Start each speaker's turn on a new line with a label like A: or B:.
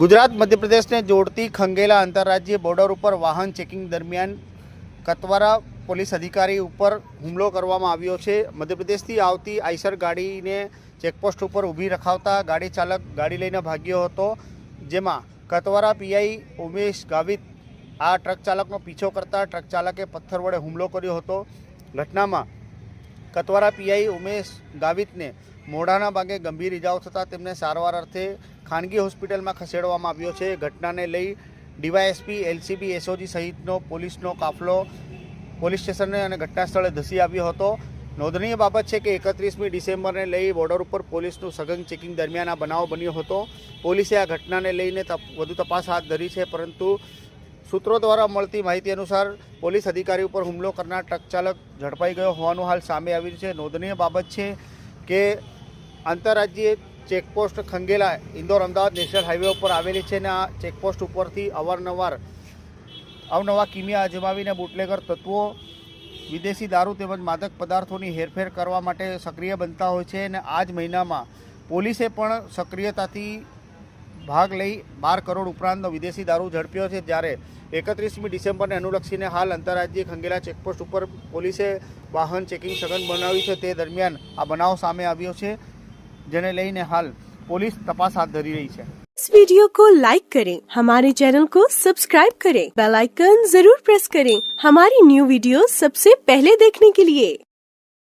A: ગુજરાત મધ્યપ્રદેશને જોડતી ખંગેલા આંતરરાજ્ય બોર્ડર ઉપર વાહન ચેકિંગ દરમિયાન કતવારા પોલીસ અધિકારી ઉપર હુમલો કરવામાં આવ્યો છે. મધ્યપ્રદેશથી આવતી આઈસર ગાડીને ચેકપોસ્ટ ઉપર ઊભી રખાવતા ગાડી ચાલક ગાડી લઈને ભાગ્યો હતો, જેમાં કતવારા પીઆઈ ઉમેશ ગાવિત આ ટ્રક ચાલકનો પીછો કરતા ટ્રક ચાલકે પથ્થર વડે હુમલો કર્યો હતો. ઘટનામાં કતવારા પીઆઈ ઉમેશ ગાવિતને મોઢાના ભાગે ગંભીર ઇજાઓ થતાં તેમને સારવાર અર્થે ખાનગી હોસ્પિટલમાં ખસેડવામાં આવ્યો છે. ઘટનાને લઈ ડીવાયએસપી, એલસીબી, એસઓજી સહિતનો પોલીસનો કાફલો પોલીસ સ્ટેશને અને ઘટના સ્થળે ધસી આવ્યો હતો. નોંધનીય બાબત છે કે એકત્રીસમી ડિસેમ્બરને લઈ બોર્ડર ઉપર પોલીસનું સઘન ચેકિંગ દરમિયાન આ બનાવ બન્યો હતો. પોલીસે આ ઘટનાને લઈને વધુ તપાસ હાથ ધરી છે, પરંતુ સૂત્રો દ્વારા મળતી માહિતી અનુસાર પોલીસ અધિકારી ઉપર હુમલો કરનાર ટ્રક ચાલક ઝડપાઈ ગયો હોવાનું હાલ સામે આવ્યું છે. નોંધનીય બાબત છે કે આંતરરાજ્ય checkpost Khangela Indore Ahmedabad national highway ઉપર આવેલી છે અને આ ચેકપોસ્ટ ઉપરથી અવારનવાર અવનવા કિમિયા અજમાવીને બુટલેગર તત્વો, વિદેશી દારૂ તેમજ માદક પદાર્થોની હેરફેર કરવા માટે સક્રિય બનતા હોય છે અને આ જ મહિનામાં પોલીસે પણ સક્રિયતાથી ભાગ લઈ બાર કરોડ ઉપરાંતનો વિદેશી દારૂ ઝડપ્યો છે જ્યારે એકત્રીસમી ડિસેમ્બરને અનુલક્ષીને હાલ આંતરરાજ્ય ખંગેલા ચેકપોસ્ટ ઉપર પોલીસે વાહન ચેકિંગ સઘન બનાવ્યું છે. તે દરમિયાન આ બનાવ સામે આવ્યો છે. જેને લઈને હાલ પોલીસ તપાસ હાથ ધરી રહી છે
B: इस वीडियो को लाइक करें हमारे चैनल को सब्सक्राइब करें बेल आइकन जरूर प्रेस करें हमारी न्यू वीडियो सबसे पहले देखने के लिए